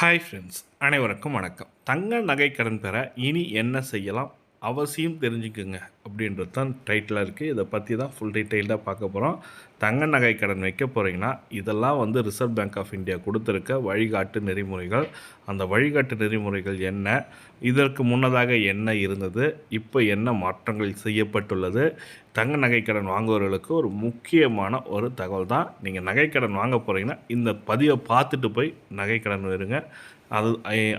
Hi friends அனைவருக்கும் வணக்கம். தங்க நகை கடன் பெற இனி என்ன செய்யலாம்? அவசியம் தெரிஞ்சுக்குங்க. அப்படின்றது தான் டைட்டிலாக இருக்குது இதை பற்றி தான் ஃபுல் டீட்டெயில்டாக பார்க்க போகிறோம் தங்க நகை கடன் வைக்க போகிறீங்கன்னா இதெல்லாம் வந்து ரிசர்வ் பேங்க் ஆஃப் இந்தியா கொடுத்துருக்க வழிகாட்டு நெறிமுறைகள். அந்த வழிகாட்டு நெறிமுறைகள் என்ன? இதற்கு முன்னதாக என்ன இருந்தது? இப்போ என்ன மாற்றங்கள் செய்யப்பட்டுள்ளது? தங்க நகைக்கடன் வாங்குபவர்களுக்கு ஒரு முக்கியமான ஒரு தகவல் தான். நீங்கள் நகைக்கடன் வாங்க போகிறீங்கன்னா இந்த பதிவை பார்த்துட்டு போய் நகைக்கடன் வருங்க அது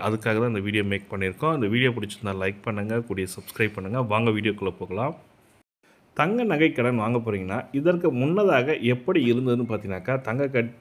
அதுக்காக தான் இந்த வீடியோ மேக் பண்ணியிருக்கோம். இந்த வீடியோ பிடிச்சிருந்தா லைக் பண்ணுங்கள் கூடிய சப்ஸ்கிரைப் பண்ணுங்கள் வாங்க வீடியோக்குள்ளே போகலாம். தங்க நகை கடன் வாங்க போகிறீங்கன்னா இதற்கு முன்னதாக எப்படி இருந்ததுன்னு பார்த்தீங்கன்னாக்கா தங்க கட்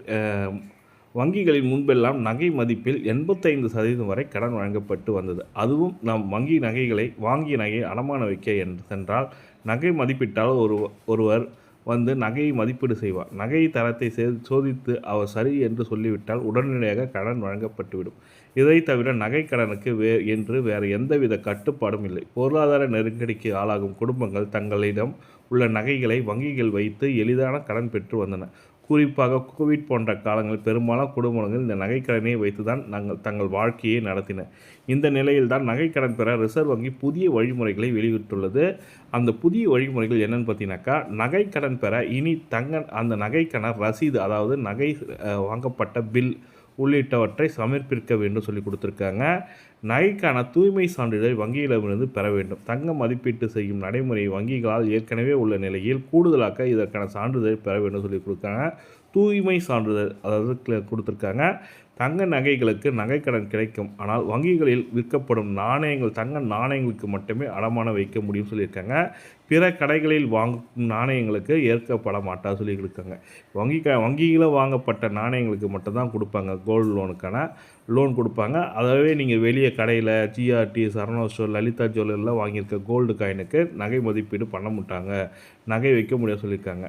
வங்கிகளின் முன்பெல்லாம் நகை மதிப்பில் எண்பத்தைந்து சதவீதம் வரை கடன் வழங்கப்பட்டு வந்தது. அதுவும் நாம் வங்கி நகைகளை வாங்கிய நகையை அடமான வைக்க என்று சென்றால் நகை மதிப்பிட்டால் ஒரு ஒருவர் வந்து நகையை மதிப்பீடு செய்வார். நகை தரத்தை சோதித்து அவர் சரி என்று சொல்லிவிட்டால் உடனடியாக கடன் வழங்கப்பட்டுவிடும். இதை தவிர நகை கடனுக்கு வே என்று வேறு எந்தவித கட்டுப்பாடும் இல்லை. பொருளாதார நெருக்கடிக்கு ஆளாகும் குடும்பங்கள் தங்களிடம் உள்ள நகைகளை வங்கிகள் வைத்து எளிதான கடன் பெற்று வந்தன. குறிப்பாக கோவிட் போன்ற காலங்களில் பெரும்பாலான குடும்பங்கள் இந்த நகைக்கடனை வைத்து தான் நாங்கள் தங்கள் வாழ்க்கையை நடத்தின. இந்த நிலையில் தான் நகைக்கடன் பெற ரிசர்வ் வங்கி புதிய வழிமுறைகளை வெளியிட்டுள்ளது. அந்த புதிய வழிமுறைகள் என்னென்னு பார்த்தீங்கன்னாக்கா நகைக்கடன் பெற இனி தங்க அந்த நகைக்கான ரசீது அதாவது நகை வாங்கப்பட்ட பில் உள்ளிட்டவற்றை சமர்ப்பிக்க வேண்டும் சொல்லி கொடுத்துருக்காங்க. நகைக்கான தூய்மை சான்றிதழ் வங்கியிடமிருந்து பெற வேண்டும். தங்க மதிப்பீட்டு செய்யும் நடைமுறை வங்கிகளால் ஏற்கனவே உள்ள நிலையில் கூடுதலாக இதற்கான சான்றிதழ் பெற வேண்டும் சொல்லி கொடுத்தாங்க தூய்மை சான்றிதழ் அதாவது க்ள- கொடுத்துருக்காங்க. தங்க நகைகளுக்கு நகைக்கடன் கிடைக்கும். ஆனால் வங்கிகளில் விற்கப்படும் நாணயங்கள் தங்க நாணயங்களுக்கு மட்டுமே அடமானம் வைக்க முடியும் சொல்லியிருக்காங்க. பிற கடைகளில் வாங்கும் நாணயங்களுக்கு ஏற்கப்பட மாட்டா சொல்லியிருக்காங்க. வங்கி க வங்கியில் வாங்கப்பட்ட நாணயங்களுக்கு மட்டும்தான் கொடுப்பாங்க. கோல்டு லோனுக்கான லோன் கொடுப்பாங்க. அதாவே நீங்கள் வெளியே கடையில் ஜிஆர்டி சரணா ஸ்டோர் லலிதா ஜுவல்லரில் வாங்கியிருக்க கோல்டு காயினுக்கு நகை மதிப்பீடு பண்ண மாட்டாங்க. நகை வைக்க முடியாது சொல்லியிருக்காங்க.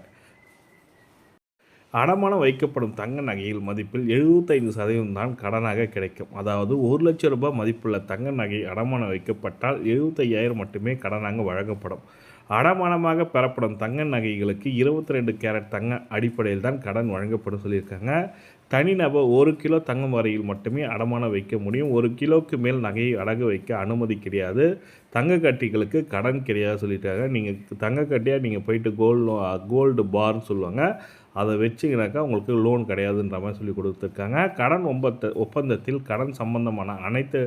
அடமானம் வைக்கப்படும் தங்க நகையில் மதிப்பில் எழுபத்தைந்து சதவீதம் தான் கடனாக கிடைக்கும். அதாவது ஒரு லட்சம் ரூபாய் மதிப்புள்ள தங்க நகை அடமானம் வைக்கப்பட்டால் எழுபத்தையாயிரம் மட்டுமே கடனாக வழங்கப்படும். அடமானமாக பெறப்படும் தங்க நகைகளுக்கு இருபத்தி ரெண்டு கேரட் தங்க அடிப்படையில் தான் கடன் வழங்கப்படும் சொல்லியிருக்காங்க. தனிநபர் ஒரு கிலோ தங்கம் வரையில் மட்டுமே அடமானம் வைக்க முடியும். ஒரு கிலோவுக்கு மேல் நகையை அடகு வைக்க அனுமதி கிடையாது. தங்க கட்டிகளுக்கு கடன் கிடையாது சொல்லிட்டாங்க. நீங்கள் தங்க கட்டியாக நீங்கள் போயிட்டு கோல்டு கோல்டு பார்னு சொல்லுவாங்க. அதை வச்சிங்கனாக்கா உங்களுக்கு லோன் கிடையாதுன்ற மாதிரி சொல்லி கொடுத்துருக்காங்க. கடன் ஒப்பந்த ஒப்பந்தத்தில் கடன் சம்பந்தமான அனைத்து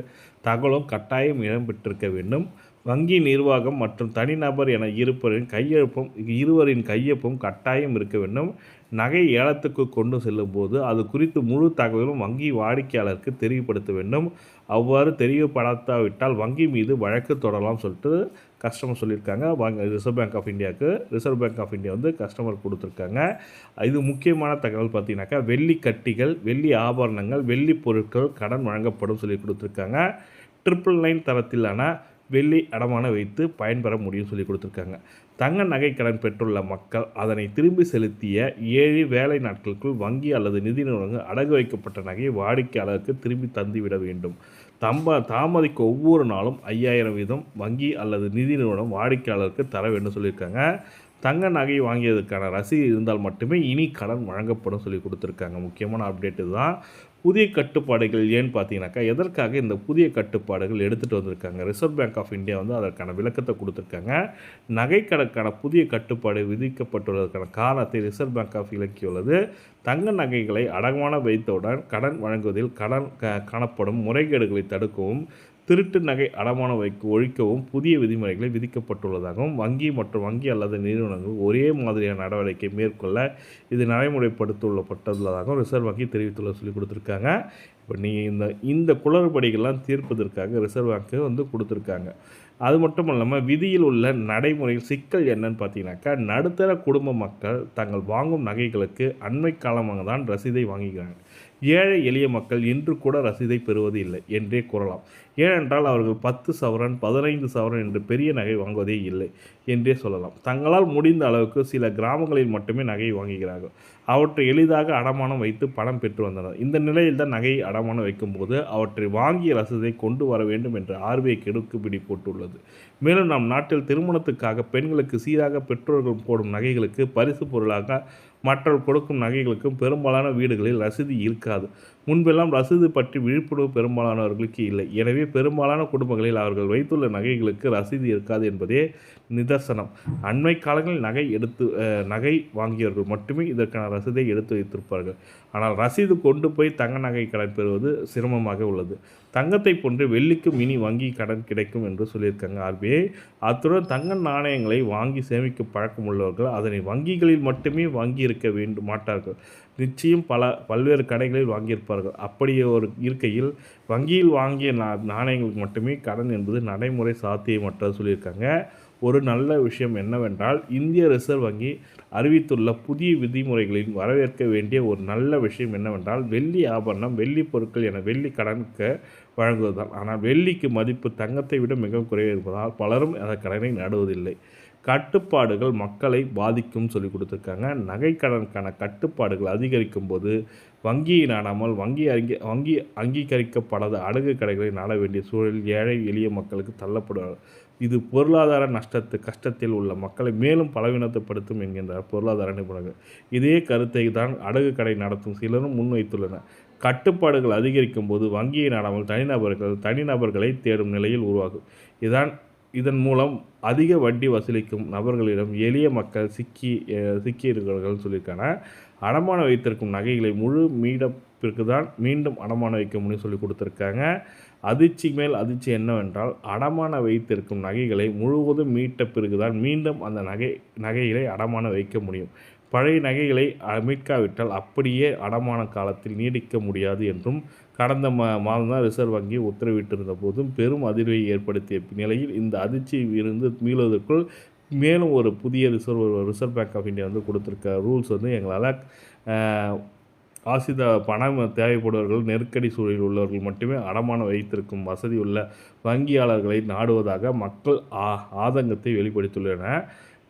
தகவலும் கட்டாயம் இடம்பெற்றிருக்க வேண்டும். வங்கி நிர்வாகம் மற்றும் தனிநபர் என இருப்பரின் கையெழுப்பும் இருவரின் கையொப்பும் கட்டாயம் இருக்க வேண்டும். நகை ஏலத்துக்கு கொண்டு செல்லும்போது அது குறித்து முழு தகவலும் வங்கி வாடிக்கையாளருக்கு தெரியப்படுத்த வேண்டும். அவ்வாறு தெரியப்படுத்தாவிட்டால் வங்கி மீது வழக்கு தொடரலாம் சொல்லிட்டு கஸ்டமர் சொல்லியிருக்காங்க. வாங்க ரிசர்வ் பேங்க் ஆஃப் இந்தியாவுக்கு ரிசர்வ் பேங்க் ஆஃப் இந்தியா வந்து கஸ்டமர் கொடுத்துருக்காங்க. இது முக்கியமான தகவல் பார்த்தீங்கன்னாக்கா வெள்ளி கட்டிகள் வெள்ளி ஆபரணங்கள் வெள்ளி பொருட்கள் கடன் வழங்கப்படும் சொல்லி கொடுத்துருக்காங்க. ட்ரிபிள் நைன் தரத்திலான வெள்ளி அடமான வைத்து பயன்பெற முடியும் சொல்லி கொடுத்துருக்காங்க. தங்க நகை கடன் பெற்றுள்ள மக்கள் அதனை திரும்பி செலுத்திய ஏழு வேலை நாட்களுக்குள் வங்கி அல்லது நிதி நிறுவனங்கள் அடகு வைக்கப்பட்ட நகையை வாடிக்கையாளருக்கு திரும்பி தந்துவிட வேண்டும். தம்ப தாமதிக்க ஒவ்வொரு நாளும் ஐயாயிரம் வீதம் வங்கி அல்லது நிதி நிறுவனம் வாடிக்கையாளருக்கு தர வேண்டும் சொல்லியிருக்காங்க. தங்க நகை வாங்கியதுக்கான ரசீது இருந்தால் மட்டுமே இனி கடன் வழங்கப்படும் சொல்லி கொடுத்துருக்காங்க. முக்கியமான அப்டேட் இதுதான். புதிய கட்டுப்பாடுகள் ஏன்னு பார்த்தீங்கன்னாக்கா எதற்காக இந்த புதிய கட்டுப்பாடுகள் எடுத்துகிட்டு வந்திருக்காங்க? ரிசர்வ் பேங்க் ஆஃப் இந்தியா வந்து அதற்கான விளக்கத்தை கொடுத்துருக்காங்க. நகைக்கடற்கான புதிய கட்டுப்பாடு விதிக்கப்பட்டுள்ளதற்கான காலத்தை ரிசர்வ் பேங்க் ஆஃப் இலக்கியுள்ளது தங்க நகைகளை அடகமான வைத்தவுடன் கடன் வழங்குவதில் கடன் க- காணப்படும் முறைகேடுகளை தடுக்கவும் திருட்டு நகை அடமானம் வைக்க ஒழிக்கவும் புதிய விதிமுறைகளை விதிக்கப்பட்டுள்ளதாகவும் வங்கி மற்றும் வங்கி அல்லாத நிறுவனங்கள் ஒரே மாதிரியான நடவடிக்கை மேற்கொள்ள இது நடைமுறைப்படுத்தப்பட்டுள்ளதாகவும் ரிசர்வ் வங்கி தெரிவித்துள்ள சொல்லி கொடுத்துருக்காங்க. இப்போ நீங்கள் இந்த இந்த குளறுபடிகள்லாம் தீர்ப்பதற்காக ரிசர்வ் வங்கி வந்து கொடுத்துருக்காங்க. அது மட்டும் இல்லாமல் விதியில் உள்ள நடைமுறையில் சிக்கல் என்னன்னு பார்த்தீங்கன்னாக்கா நடுத்தர குடும்ப மக்கள் தங்கள் வாங்கும் நகைகளுக்கு அண்மை காலமாக தான் ரசீதை வாங்குகிறாங்க. ஏழை எளிய மக்கள் இன்று கூட ரசீதை பெறுவது இல்லை என்றே கூறலாம். ஏனென்றால் அவர்கள் பத்து சவரன் பதினைந்து சவரன் என்று பெரிய நகை வாங்குவதே இல்லை என்றே சொல்லலாம். தங்களால் முடிந்த அளவுக்கு சில கிராமங்களில் மட்டுமே நகை வாங்குகிறார்கள். அவற்றை எளிதாக அடமானம் வைத்து பணம் பெற்று வந்தனர். இந்த நிலையில் தான் நகையை அடமானம் வைக்கும்போது அவற்றை வாங்கிய ரசத்தை கொண்டு வர வேண்டும் என்று ஆர்பிஐ கெடுக்குப்பிடி போட்டுள்ளது. மேலும் நம் நாட்டில் திருமணத்துக்காக பெண்களுக்கு சீராக பெற்றோர்கள் போடும் நகைகளுக்கு பரிசு பொருளாக மற்றவர் கொடுக்கும் நகைகளுக்கும் பெரும்பாலான வீடுகளில் ரசீது இருக்காது. முன்பெல்லாம் ரசீது பற்றி விழிப்புணர்வு பெரும்பாலானவர்களுக்கு இல்லை. எனவே பெரும்பாலான குடும்பங்களில் அவர்கள் வைத்துள்ள நகைகளுக்கு ரசீது இருக்காது என்பதே நிதர்சனம். அண்மை காலங்களில் நகை எடுத்து நகை வாங்கியவர்கள் மட்டுமே இதற்கான ரசீதை எடுத்து வைத்திருப்பார்கள். ஆனால் ரசீது கொண்டு போய் தங்க நகை கடன் பெறுவது சிரமமாக உள்ளது. தங்கத்தை போன்று வெள்ளிக்கும் இனி வங்கி கடன் கிடைக்கும் என்று சொல்லியிருக்காங்க ஆர்பிஐ. அத்துடன் தங்க நாணயங்களை வாங்கி சேமிக்கும் பழக்கம் உள்ளவர்கள் அதனை வங்கிகளில் மட்டுமே வாங்கி இருக்க வேண்டும் மாட்டார்கள். நிச்சயம் பல பல்வேறு கடைகளில் வாங்கியிருப்பார்கள். அப்படியே ஒரு இருக்கையில் வங்கியில் வாங்கிய நாணயங்களுக்கு மட்டுமே கடன் என்பது நடைமுறை சாத்தியமற்றது சொல்லியிருக்காங்க. ஒரு நல்ல விஷயம் என்னவென்றால் இந்திய ரிசர்வ் வங்கி அறிவித்துள்ள புதிய விதிமுறைகளில் வரவேற்க வேண்டிய ஒரு நல்ல விஷயம் என்னவென்றால் வெள்ளி ஆபரணம் வெள்ளி பொருட்கள் என வெள்ளி கடனுக்கு வழங்குவதுதான். ஆனால் வெள்ளிக்கு மதிப்பு தங்கத்தை விட மிகவும் குறைவு இருப்பதால் பலரும் அந்த கடனை நாடுவதில்லை. கட்டுப்பாடுகள் மக்களை பாதிக்கும் சொல்லி கொடுத்துருக்காங்க. நகைக்கடனுக்கான கட்டுப்பாடுகள் அதிகரிக்கும் போது வங்கியை நாடாமல் வங்கி அங்கி வங்கி அங்கீகரிக்கப்படாத அடகு கடைகளை நாட வேண்டிய சூழலில் ஏழை எளிய மக்களுக்கு தள்ளப்படுவார் இது பொருளாதார நஷ்டத்து கஷ்டத்தில் உள்ள மக்களை மேலும் பலவீனத்தைப்படுத்தும் என்கின்றார் பொருளாதார நிபுணர்கள் இதே கருத்தை தான் அடகு கடை நடத்தும் சிலரும் முன்வைத்துள்ளனர். கட்டுப்பாடுகள் அதிகரிக்கும் போது வங்கியை நாடாமல் தனிநபர்கள் தனிநபர்களை தேடும் நிலையில் உருவாகும். இதான் இதன் மூலம் அதிக வட்டி வசூலிக்கும் நபர்களிடம் எளிய மக்கள் சிக்கி சிக்கியிருக்கிறார்கள் சொல்லியிருக்காங்க. அடமானம் வைத்திருக்கும் நகைகளை முழு மீடப்பிற்கு தான் மீண்டும் அடமானம் வைக்க முடியும் சொல்லி கொடுத்துருக்காங்க. அதிர்ச்சி மேல் அதிர்ச்சி என்னவென்றால் அடமான வைத்திருக்கும் நகைகளை முழுவதும் மீட்ட பிறகுதான் மீண்டும் அந்த நகை நகைகளை அடமான வைக்க முடியும். பழைய நகைகளை மீட்காவிட்டால் அப்படியே அடமான காலத்தில் நீடிக்க முடியாது என்றும் கடந்த மா மாதம் தான் ரிசர்வ் வங்கி உத்தரவிட்டிருந்த போதும் பெரும் அதிர்வை ஏற்படுத்திய நிலையில் இந்த அதிர்ச்சி இருந்து மீளுவதற்குள் மேலும் ஒரு புதிய reserve reserve bank of India வந்து கொடுத்துருக்க ரூல்ஸ் வந்து எங்களால் ஆசித பணம் தேவைப்படுவர்கள் நெருக்கடி சூழலில் உள்ளவர்கள் மட்டுமே அடமானம் வைத்திருக்கும் வசதி உள்ள வங்கியாளர்களை நாடுவதாக மக்கள் ஆ ஆதங்கத்தை வெளிப்படுத்தியுள்ளனர்.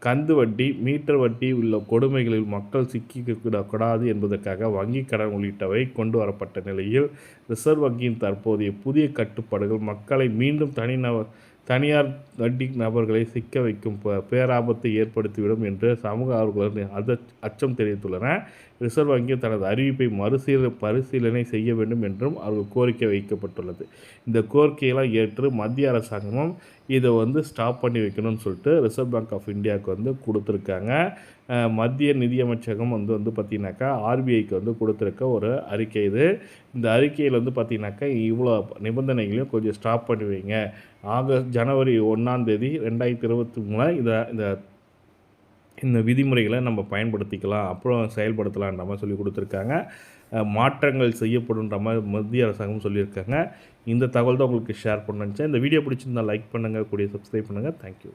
கந்து வட்டி மீட்டர் வட்டி உள்ள கொடுமைகளில் மக்கள் சிக்கிக்கூடாது என்பதற்காக வங்கி கடன் உள்ளிட்டவை கொண்டு வரப்பட்ட நிலையில் ரிசர்வ் வங்கியின் தற்போதைய புதிய கட்டுப்பாடுகள் மக்களை மீண்டும் தனிநபர் தனியார் வட்டி நபர்களை சிக்க வைக்கும் பேராபத்தை ஏற்படுத்திவிடும் என்று சமூக ஆர்வலர்கள் அத அச்சம் தெரிவித்துள்ளன. ரிசர்வ் வங்கி தனது அறிவிப்பை மறுசீல பரிசீலனை செய்ய வேண்டும் என்றும் அவர்கள் கோரிக்கை வைக்கப்பட்டுள்ளது. இந்த கோரிக்கையெல்லாம் ஏற்று மத்திய அரசாங்கமும் இதை வந்து ஸ்டாப் பண்ணி வைக்கணும்னு சொல்லிட்டு ரிசர்வ் பேங்க் ஆஃப் இந்தியாவுக்கு வந்து கொடுத்துருக்காங்க. மத்திய நிதியமைச்சகம் வந்து வந்து பார்த்திங்கனாக்கா ஆர்பிஐக்கு வந்து கொடுத்துருக்க ஒரு அறிக்கை இது. இந்த அறிக்கையில் வந்து பார்த்திங்கனாக்கா இவ்வளோ நிபந்தனைகளையும் கொஞ்சம் ஸ்டாப் பண்ணி வைங்க. ஆகஸ்ட் ஜனவரி ஒன்றாந்தேதி ரெண்டாயிரத்தி இருபத்தி மூணு இதை இந்த இந்த விதிமுறைகளை நம்ம பயன்படுத்திக்கலாம் அப்புறம் செயல்படுத்தலான்ற மாதிரி சொல்லி கொடுத்துருக்காங்க. மாற்றங்கள் செய்யப்படுன்ற மாதிரி மத்திய அரசாங்கம் சொல்லியிருக்காங்க. இந்த தகவல் தான் உங்களுக்கு ஷேர் பண்ண இந்த வீடியோ பிடிச்சிருந்தால் லைக் பண்ணுங்கள் கூடிய சப்ஸ்கிரைப் பண்ணுங்கள் தேங்க்யூ